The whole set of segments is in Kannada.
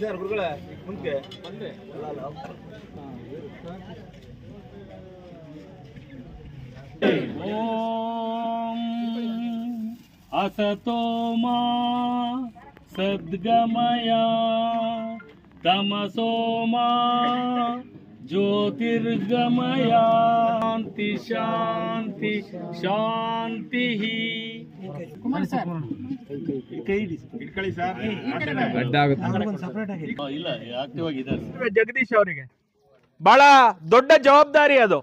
ಬನ್ನಿ ಸರ್ ಗುರುಗಳೇ ಮುಂದೆ असतो मा सद्गमय तमसो मा ಜ್ಯೋತಿರ್ಗಮಯಾಂತಿ ಶಾಂತಿ ಶಾಂತಿ ಜಗದೀಶ್ ಅವರಿಗೆ. ಬಹಳ ದೊಡ್ಡ ಜವಾಬ್ದಾರಿ ಅದು.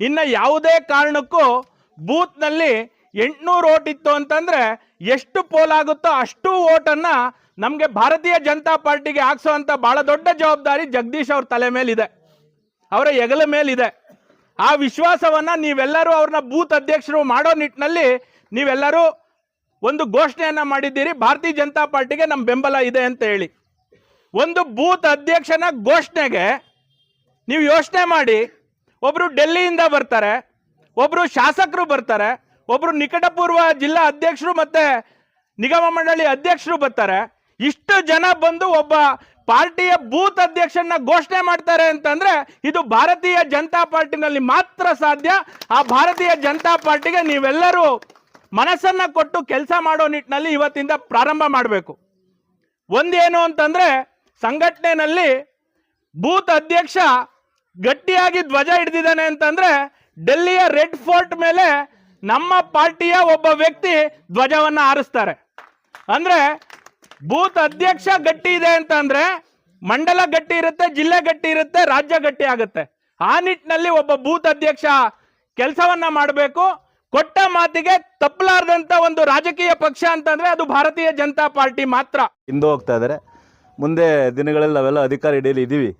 ಇನ್ನ ಯಾವುದೇ ಕಾರಣಕ್ಕೂ ಬೂತ್ನಲ್ಲಿ ಎಂಟ್ನೂರು ಓಟ್ ಇತ್ತು ಅಂತಂದ್ರೆ ಎಷ್ಟು ಪೋಲ್ ಆಗುತ್ತೋ ಅಷ್ಟು ಓಟನ್ನ ನಮ್ಗೆ ಭಾರತೀಯ ಜನತಾ ಪಾರ್ಟಿಗೆ ಹಾಕ್ಸೋ ಅಂತ ಬಹಳ ದೊಡ್ಡ ಜವಾಬ್ದಾರಿ ಜಗದೀಶ್ ಅವ್ರ ತಲೆ ಮೇಲಿದೆ. ಅವರ ಹೆಗಲ ಮೇಲಿದೆ. ಆ ವಿಶ್ವಾಸವನ್ನ ನೀವೆಲ್ಲರೂ ಅವ್ರನ್ನ ಬೂತ್ ಅಧ್ಯಕ್ಷರು ಮಾಡೋ ನಿಟ್ಟಿನಲ್ಲಿ ನೀವೆಲ್ಲರೂ ಒಂದು ಘೋಷಣೆಯನ್ನು ಮಾಡಿದ್ದೀರಿ. ಭಾರತೀಯ ಜನತಾ ಪಾರ್ಟಿಗೆ ನಮ್ಮ ಬೆಂಬಲ ಇದೆ ಅಂತ ಹೇಳಿ. ಒಂದು ಬೂತ್ ಅಧ್ಯಕ್ಷನ ಘೋಷಣೆಗೆ ನೀವು ಯೋಚನೆ ಮಾಡಿ. ಒಬ್ಬರು ಡೆಲ್ಲಿಯಿಂದ ಬರ್ತಾರೆ ಒಬ್ಬರು ಶಾಸಕರು ಬರ್ತಾರೆ ಒಬ್ಬರು ನಿಕಟಪೂರ್ವ ಜಿಲ್ಲಾ ಅಧ್ಯಕ್ಷರು ಮತ್ತೆ ನಿಗಮ ಮಂಡಳಿ ಅಧ್ಯಕ್ಷರು ಬರ್ತಾರೆ. ಇಷ್ಟು ಜನ ಬಂದು ಒಬ್ಬ ಪಾರ್ಟಿಯ ಬೂತ್ ಅಧ್ಯಕ್ಷನ ಘೋಷಣೆ ಮಾಡ್ತಾರೆ ಅಂತಂದ್ರೆ ಇದು ಭಾರತೀಯ ಜನತಾ ಪಾರ್ಟಿನಲ್ಲಿ ಮಾತ್ರ ಸಾಧ್ಯ. ಆ ಭಾರತೀಯ ಜನತಾ ಪಾರ್ಟಿಗೆ ನೀವೆಲ್ಲರೂ ಮನಸ್ಸನ್ನ ಕೊಟ್ಟು ಕೆಲಸ ಮಾಡೋ ನಿಟ್ಟಿನಲ್ಲಿ ಇವತ್ತಿಂದ ಪ್ರಾರಂಭ ಮಾಡಬೇಕು. ಒಂದೇನು ಅಂತಂದ್ರೆ ಸಂಘಟನೆಯಲ್ಲಿ ಬೂತ್ ಅಧ್ಯಕ್ಷ ಗಟ್ಟಿಯಾಗಿ ಧ್ವಜ ಹಿಡಿದಿದ್ದಾನೆ ಅಂತಂದ್ರೆ ಡೆಲ್ಲಿಯ ರೆಡ್ ಫೋರ್ಟ್ ಮೇಲೆ ನಮ್ಮ ಪಾರ್ಟಿಯ ಒಬ್ಬ ವ್ಯಕ್ತಿ ಧ್ವಜವನ್ನ ಆರಿಸ್ತಾರೆ ಅಂದ್ರೆ ಬೂತ್ ಅಧ್ಯಕ್ಷ ಗಟ್ಟಿ ಇದೆ ಅಂತಂದ್ರೆ ಮಂಡಲ ಗಟ್ಟಿ ಇರುತ್ತೆ, ಜಿಲ್ಲೆ ಗಟ್ಟಿ ಇರುತ್ತೆ, ರಾಜ್ಯ ಗಟ್ಟಿ ಆಗುತ್ತೆ. ಆ ನಿಟ್ಟಿನಲ್ಲಿ ಒಬ್ಬ ಬೂತ್ ಅಧ್ಯಕ್ಷ ಕೆಲಸವನ್ನ ಮಾಡಬೇಕು. ಕೊಟ್ಟ ಮಾತಿಗೆ ತಪ್ಪಲಾರ್ದಂತ ಒಂದು ರಾಜಕೀಯ ಪಕ್ಷ ಅಂತಂದ್ರೆ ಅದು ಭಾರತೀಯ ಜನತಾ ಪಾರ್ಟಿ ಮಾತ್ರ. ಹಿಂದೆ ಹೋಗ್ತಾ ಇದ್ದಾರೆ. ಮುಂದೆ ದಿನಗಳಲ್ಲಿ ನಾವೆಲ್ಲ ಅಧಿಕಾರ ಹಿಡಿಯಲಿ ಇದ್ದೀವಿ.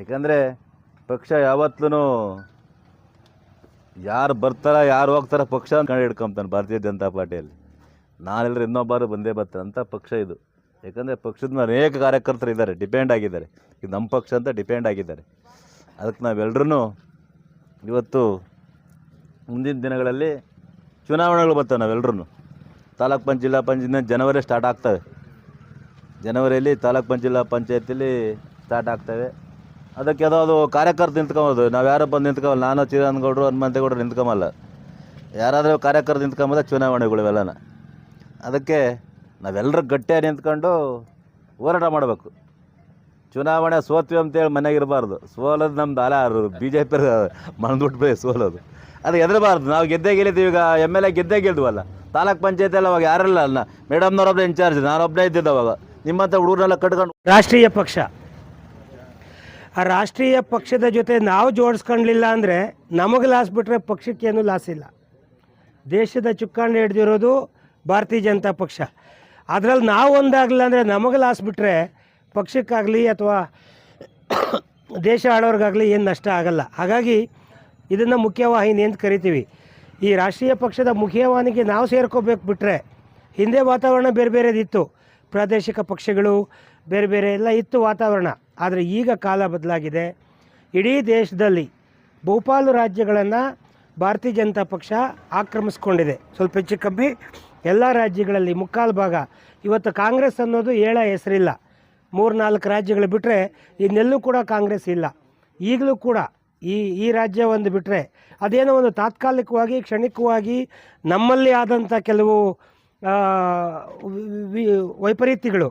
ಯಾಕಂದರೆ ಪಕ್ಷ ಯಾವತ್ತೂ ಯಾರು ಬರ್ತಾರ, ಯಾರು ಹೋಗ್ತಾರ ಪಕ್ಷ ಕಂಡು ಹಿಡ್ಕೊಂತಾನೆ ಭಾರತೀಯ ಜನತಾ ಪಾರ್ಟಿಯಲ್ಲಿ. ನಾನೆಲ್ಲರೂ ಇನ್ನೊಬ್ಬರು ಬಂದೇ ಬರ್ತಾರೆ ಅಂಥ ಪಕ್ಷ ಇದು. ಯಾಕಂದರೆ ಪಕ್ಷದ ಅನೇಕ ಕಾರ್ಯಕರ್ತರು ಇದ್ದಾರೆ ಡಿಪೆಂಡ್ ಆಗಿದ್ದಾರೆ. ಈಗ ನಮ್ಮ ಪಕ್ಷ ಅಂತ ಡಿಪೆಂಡ್ ಆಗಿದ್ದಾರೆ. ಅದಕ್ಕೆ ನಾವೆಲ್ಲರೂ ಇವತ್ತು ಮುಂದಿನ ದಿನಗಳಲ್ಲಿ ಚುನಾವಣೆಗಳು ಬರ್ತವೆ ನಾವೆಲ್ಲರೂ ತಾಲೂಕ್ ಪಂಚ್, ಜಿಲ್ಲಾ ಪಂಚಾಯತ್ ಜನವರಿ ಸ್ಟಾರ್ಟ್ ಆಗ್ತವೆ. ಜನವರಿಯಲ್ಲಿ ತಾಲೂಕ್ ಪಂಚ್, ಜಿಲ್ಲಾ ಪಂಚಾಯತಿಲಿ ಸ್ಟಾರ್ಟ್ ಆಗ್ತವೆ. ಅದಕ್ಕೆ ಯಾವುದೋ ಅದು ಕಾರ್ಯಕರ್ತ ನಿಂತ್ಕೊಂಬೋದು. ನಾವು ಯಾರೋ ಬಂದು ನಿಂತ್ಕೊಂಬಲ್ಲ. ನಾನು ಚಿರಾನ್ಗೌಡರು ಹನುಮಂತೇಗೌಡರು ನಿಂತ್ಕೊಂಬಲ್ಲ. ಯಾರಾದರೂ ಕಾರ್ಯಕರ್ತ ನಿಂತ್ಕೊಂಬಂದ್ರೆ ಚುನಾವಣೆಗಳು ಇವೆಲ್ಲನ ಅದಕ್ಕೆ ನಾವೆಲ್ಲರೂ ಗಟ್ಟಿಯಾಗಿ ನಿಂತ್ಕೊಂಡು ಹೋರಾಟ ಮಾಡಬೇಕು. ಚುನಾವಣೆ ಸೋತ್ವಿ ಅಂತೇಳಿ ಮನೆಗಿರಬಾರ್ದು. ಸೋಲೋದು ನಮ್ದು ಅಲ ಬಿ ಜೆ ಪಿ ಮನದುಟ್ಬೇ ಸೋಲೋದು. ಅದು ಎದರಬಾರ್ದು ನಾವು ಗೆದ್ದೇ ಗೆಲ್ಲಿದ್ದೀವಿ ಈಗ ಎಂ ಎಲ್ ಎ ಗೆದ್ದೇ ಗೆಲ್ದ್ವಲ್ಲ. ತಾಲೂಕ್ ಪಂಚಾಯತಿಯಲ್ಲಿ ಅವಾಗ ಯಾರಲ್ಲ ಅಲ್ಲ ಮೇಡಮ್ನವ್ರೊಬ್ಬನೇ ಇನ್ಚಾರ್ಜ್ ನಾನೊಬ್ಬನೇ ಇದ್ದಿದ್ದೆ ಅವಾಗ. ನಿಮ್ಮಂಥ ಹುಡುಗರೆಲ್ಲ ಕಟ್ಕೊಂಡು ರಾಷ್ಟ್ರೀಯ ಪಕ್ಷ. ಆ ರಾಷ್ಟ್ರೀಯ ಪಕ್ಷದ ಜೊತೆ ನಾವು ಜೋಡಿಸ್ಕೊಂಡ್ಲಿಲ್ಲ ಅಂದರೆ ನಮಗೆ ಲಾಸ್ ಬಿಟ್ಟರೆ ಪಕ್ಷಕ್ಕೇನು ಲಾಸ್ ಇಲ್ಲ. ದೇಶದ ಚುಕ್ಕಾಣಿ ಹಿಡ್ದಿರೋದು ಭಾರತೀಯ ಜನತಾ ಪಕ್ಷ. ಅದರಲ್ಲಿ ನಾವು ಒಂದಾಗಲಿಲ್ಲ ಅಂದರೆ ನಮಗೆ ಲಾಸ್ ಬಿಟ್ಟರೆ ಪಕ್ಷಕ್ಕಾಗಲಿ ಅಥವಾ ದೇಶ ಆಡೋರಿಗಾಗಲಿ ಏನು ನಷ್ಟ ಆಗಲ್ಲ. ಹಾಗಾಗಿ ಇದನ್ನು ಮುಖ್ಯವಾಹಿನಿ ಅಂತ ಕರಿತೀವಿ. ಈ ರಾಷ್ಟ್ರೀಯ ಪಕ್ಷದ ಮುಖ್ಯವಾಹಿನಿಗೆ ನಾವು ಸೇರ್ಕೋಬೇಕು ಬಿಟ್ಟರೆ ಹಿಂದೆ ವಾತಾವರಣ ಬೇರೆ ಬೇರೆದಿತ್ತು ಪ್ರಾದೇಶಿಕ ಪಕ್ಷಗಳು ಬೇರೆ ಬೇರೆ ಎಲ್ಲ ಇತ್ತು ವಾತಾವರಣ. ಆದರೆ ಈಗ ಕಾಲ ಬದಲಾಗಿದೆ. ಇಡೀ ದೇಶದಲ್ಲಿ ಬಹುಪಾಲು ರಾಜ್ಯಗಳನ್ನು ಭಾರತೀಯ ಜನತಾ ಪಕ್ಷ ಆಕ್ರಮಿಸ್ಕೊಂಡಿದೆ. ಸ್ವಲ್ಪ ಹೆಚ್ಚು ಕಮ್ಮಿ ಎಲ್ಲ ರಾಜ್ಯಗಳಲ್ಲಿ ಮುಕ್ಕಾಲು ಭಾಗ. ಇವತ್ತು ಕಾಂಗ್ರೆಸ್ ಅನ್ನೋದು ಏಳ ಹೆಸರಿಲ್ಲ. ಮೂರು ನಾಲ್ಕು ರಾಜ್ಯಗಳು ಬಿಟ್ಟರೆ ಇನ್ನೆಲ್ಲೂ ಕೂಡ ಕಾಂಗ್ರೆಸ್ ಇಲ್ಲ. ಈಗಲೂ ಕೂಡ ಈ ಈ ರಾಜ್ಯ ಒಂದು ಬಿಟ್ಟರೆ ಅದೇನೋ ಒಂದು ತಾತ್ಕಾಲಿಕವಾಗಿ, ಕ್ಷಣಿಕವಾಗಿ ನಮ್ಮಲ್ಲಿ ಆದಂಥ ಕೆಲವು ವೈಪರೀತ್ಯಗಳು.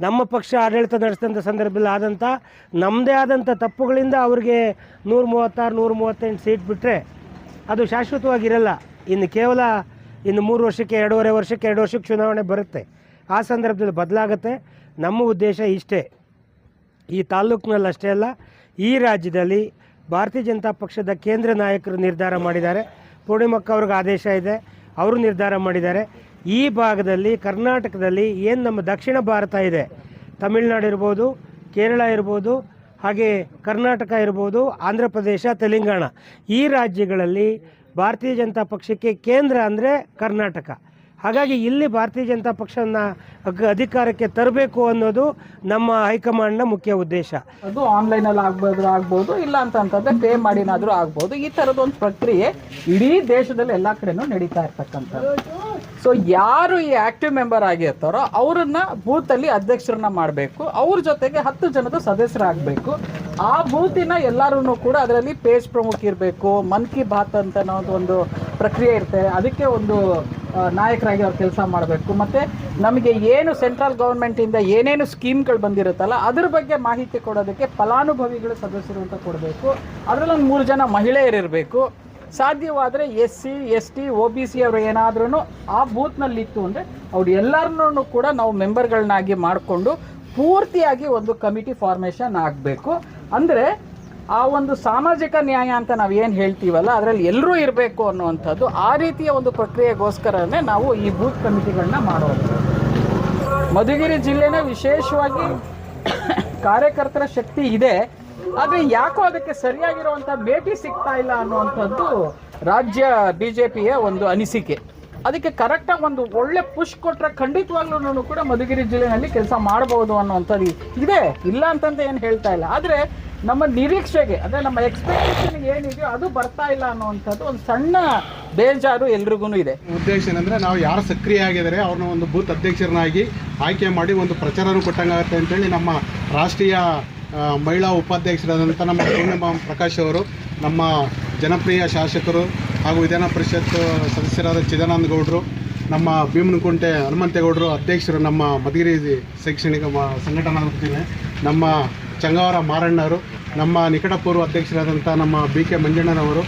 ನಮ್ಮ ಪಕ್ಷ ಆಡಳಿತ ನಡೆಸಿದಂಥ ಸಂದರ್ಭದಲ್ಲಿ ಆದಂಥ ನಮ್ಮದೇ ಆದಂಥ ತಪ್ಪುಗಳಿಂದ ಅವ್ರಿಗೆ ನೂರ ಮೂವತ್ತಾರು ನೂರ ಮೂವತ್ತೆಂಟು ಸೀಟ್ ಬಿಟ್ಟರೆ ಅದು ಶಾಶ್ವತವಾಗಿರಲ್ಲ. ಇನ್ನು ಕೇವಲ ಇನ್ನು ಮೂರು ವರ್ಷಕ್ಕೆ, ಎರಡೂವರೆ ವರ್ಷಕ್ಕೆ, ಎರಡು ವರ್ಷಕ್ಕೆ ಚುನಾವಣೆ ಬರುತ್ತೆ. ಆ ಸಂದರ್ಭದಲ್ಲಿ ಬದಲಾಗುತ್ತೆ. ನಮ್ಮ ಉದ್ದೇಶ ಇಷ್ಟೇ. ಈ ತಾಲ್ಲೂಕಿನಲ್ಲಿ ಅಷ್ಟೇ ಅಲ್ಲ, ಈ ರಾಜ್ಯದಲ್ಲಿ ಭಾರತೀಯ ಜನತಾ ಪಕ್ಷದ ಕೇಂದ್ರ ನಾಯಕರು ನಿರ್ಧಾರ ಮಾಡಿದ್ದಾರೆ. ಪೂರ್ಣಿಮಕ್ಕ ಅವ್ರಿಗೆ ಆದೇಶ ಇದೆ, ಅವರು ನಿರ್ಧಾರ ಮಾಡಿದ್ದಾರೆ. ಈ ಭಾಗದಲ್ಲಿ, ಕರ್ನಾಟಕದಲ್ಲಿ ಏನು ನಮ್ಮ ದಕ್ಷಿಣ ಭಾರತ ಇದೆ, ತಮಿಳುನಾಡು ಇರ್ಬೋದು, ಕೇರಳ ಇರ್ಬೋದು, ಹಾಗೆ ಕರ್ನಾಟಕ ಇರ್ಬೋದು, ಆಂಧ್ರ ಪ್ರದೇಶ, ತೆಲಂಗಾಣ, ಈ ರಾಜ್ಯಗಳಲ್ಲಿ ಭಾರತೀಯ ಜನತಾ ಪಕ್ಷಕ್ಕೆ ಕೇಂದ್ರ ಅಂದರೆ ಕರ್ನಾಟಕ. ಹಾಗಾಗಿ ಇಲ್ಲಿ ಭಾರತೀಯ ಜನತಾ ಪಕ್ಷವನ್ನು ಅಗ್- ಅಧಿಕಾರಕ್ಕೆ ತರಬೇಕು ಅನ್ನೋದು ನಮ್ಮ ಹೈಕಮಾಂಡ್ನ ಮುಖ್ಯ ಉದ್ದೇಶ. ಅದು ಆನ್ಲೈನ್ ಅಲ್ಲಿ ಆಗ್ಬೋದು, ಇಲ್ಲ ಅಂತಂತಂದ್ರೆ ಪೇ ಮಾಡಿನಾದ್ರೂ ಆಗ್ಬೋದು. ಈ ತರದ ಒಂದು ಪ್ರಕ್ರಿಯೆ ಇಡೀ ದೇಶದಲ್ಲಿ ಎಲ್ಲಾ ಕಡೆನೂ ನಡೀತಾ ಇರ್ತಕ್ಕಂಥದ್ದು. ಸೊ ಯಾರು ಈ ಆಕ್ಟಿವ್ ಮೆಂಬರ್ ಆಗಿರ್ತಾರೋ ಅವರನ್ನ ಬೂತಲ್ಲಿ ಅಧ್ಯಕ್ಷರನ್ನ ಮಾಡಬೇಕು. ಅವ್ರ ಜೊತೆಗೆ ಹತ್ತು ಜನದ ಸದಸ್ಯರಾಗಬೇಕು. ಆ ಬೂತಿನ ಎಲ್ಲರೂ ಕೂಡ ಅದರಲ್ಲಿ ಪೇಜ್ ಪ್ರಮುಖ ಇರಬೇಕು. ಮನ್ ಕಿ ಬಾತ್ ಅಂತ ಒಂದು ಪ್ರಕ್ರಿಯೆ ಇರುತ್ತೆ. ಅದಕ್ಕೆ ಒಂದು ನಾಯಕರಾಗಿ ಅವ್ರು ಕೆಲಸ ಮಾಡಬೇಕು. ಮತ್ತು ನಮಗೆ ಏನು ಸೆಂಟ್ರಲ್ ಗೌರ್ಮೆಂಟಿಂದ ಏನೇನು ಸ್ಕೀಮ್ಗಳು ಬಂದಿರುತ್ತಲ್ಲ, ಅದ್ರ ಬಗ್ಗೆ ಮಾಹಿತಿ ಕೊಡೋದಕ್ಕೆ ಫಲಾನುಭವಿಗಳು ಸದಸ್ಯರು ಅಂತ ಕೊಡಬೇಕು. ಅದರಲ್ಲಿ ಒಂದು ಮೂರು ಜನ ಮಹಿಳೆಯರಿರಬೇಕು. ಸಾಧ್ಯವಾದರೆ S C S T O B C ಅವರು ಏನಾದ್ರೂ ಆ ಬೂತ್ನಲ್ಲಿ ಇತ್ತು ಅಂದರೆ ಅವ್ರು ಎಲ್ಲರನ್ನೂ ಕೂಡ ನಾವು ಮೆಂಬರ್ಗಳನ್ನಾಗಿ ಮಾಡಿಕೊಂಡು ಪೂರ್ತಿಯಾಗಿ ಒಂದು ಕಮಿಟಿ ಫಾರ್ಮೇಷನ್ ಆಗಬೇಕು. ಅಂದರೆ ಆ ಒಂದು ಸಾಮಾಜಿಕ ನ್ಯಾಯ ಅಂತ ನಾವು ಏನು ಹೇಳ್ತೀವಲ್ಲ, ಅದರಲ್ಲಿ ಎಲ್ಲರೂ ಇರಬೇಕು ಅನ್ನುವಂಥದ್ದು ಆ ರೀತಿಯ ಒಂದು ಪ್ರಕ್ರಿಯೆಗೋಸ್ಕರನೇ ನಾವು ಈ ಬೂತ್ ಕಮಿಟಿಗಳನ್ನ ಮಾಡೋದು. ಮಧುಗಿರಿ ಜಿಲ್ಲೆನ ವಿಶೇಷವಾಗಿ ಕಾರ್ಯಕರ್ತರ ಶಕ್ತಿ ಇದೆ. ಆದರೆ ಯಾಕೋ ಅದಕ್ಕೆ ಸರಿಯಾಗಿರುವಂತ ಭೇಟಿ ಸಿಗ್ತಾ ಇಲ್ಲ ಅನ್ನುವಂಥದ್ದು ರಾಜ್ಯ ಬಿಜೆಪಿಯ ಒಂದು ಅನಿಸಿಕೆ. ಅದಕ್ಕೆ ಕರೆಕ್ಟಾಗಿ ಒಂದು ಒಳ್ಳೆ ಪುಷ್ ಕೊಟ್ಟರೆ ಖಂಡಿತವಾಗ್ಲೂ ಕೂಡ ಮಧುಗಿರಿ ಜಿಲ್ಲೆನಲ್ಲಿ ಕೆಲಸ ಮಾಡಬಹುದು ಅನ್ನುವಂಥದ್ದು ಇದೆ. ಇಲ್ಲ ಅಂತಂತ ಏನು ಹೇಳ್ತಾ ಇಲ್ಲ. ಆದರೆ ನಮ್ಮ ನಿರೀಕ್ಷೆಗೆ, ಅಂದರೆ ನಮ್ಮ ಎಕ್ಸ್ಪೆಕ್ಟೇಷನ್ ಏನಿದೆಯೋ ಅದು ಬರ್ತಾ ಇಲ್ಲ ಅನ್ನುವಂಥದ್ದು ಒಂದು ಸಣ್ಣ ಬೇಜಾರು ಎಲ್ರಿಗೂ ಇದೆ. ಉದ್ದೇಶ ಏನಂದ್ರೆ ನಾವು ಯಾರು ಸಕ್ರಿಯ ಆಗಿದ್ದಾರೆ ಅವ್ರನ್ನ ಒಂದು ಬೂತ್ ಅಧ್ಯಕ್ಷರನ್ನಾಗಿ ಆಯ್ಕೆ ಮಾಡಿ ಒಂದು ಪ್ರಚಾರನೂ ಕೊಟ್ಟಂಗಾಗುತ್ತೆ ಅಂತೇಳಿ ನಮ್ಮ ರಾಷ್ಟ್ರೀಯ ಮಹಿಳಾ ಉಪಾಧ್ಯಕ್ಷರಾದಂಥ ನಮ್ಮ ಪೂರ್ಣಿಮಾ ಪ್ರಕಾಶ್ ಅವರು, ನಮ್ಮ ಜನಪ್ರಿಯ ಶಾಸಕರು ಹಾಗೂ ವಿಧಾನ ಪರಿಷತ್ ಸದಸ್ಯರಾದ ಚಿದಾನಂದ ಗೌಡರು, ನಮ್ಮ ಭೀಮನಕುಂಟೆ ಹನುಮಂತೇಗೌಡರು ಅಧ್ಯಕ್ಷರು, ನಮ್ಮ ಮಧುಗಿರಿ ಶೈಕ್ಷಣಿಕ ಸಂಘಟನಾ ವತಿಯಿಂದ ನಮ್ಮ ಚಂಗಾವರ ಮಾರಣ್ಣವರು ನಮ್ಮ ನಿಕಟಪೂರ್ವ ಅಧ್ಯಕ್ಷರಾದಂಥ ನಮ್ಮ ಬಿ ಕೆ ಮಂಜಣ್ಣನವರು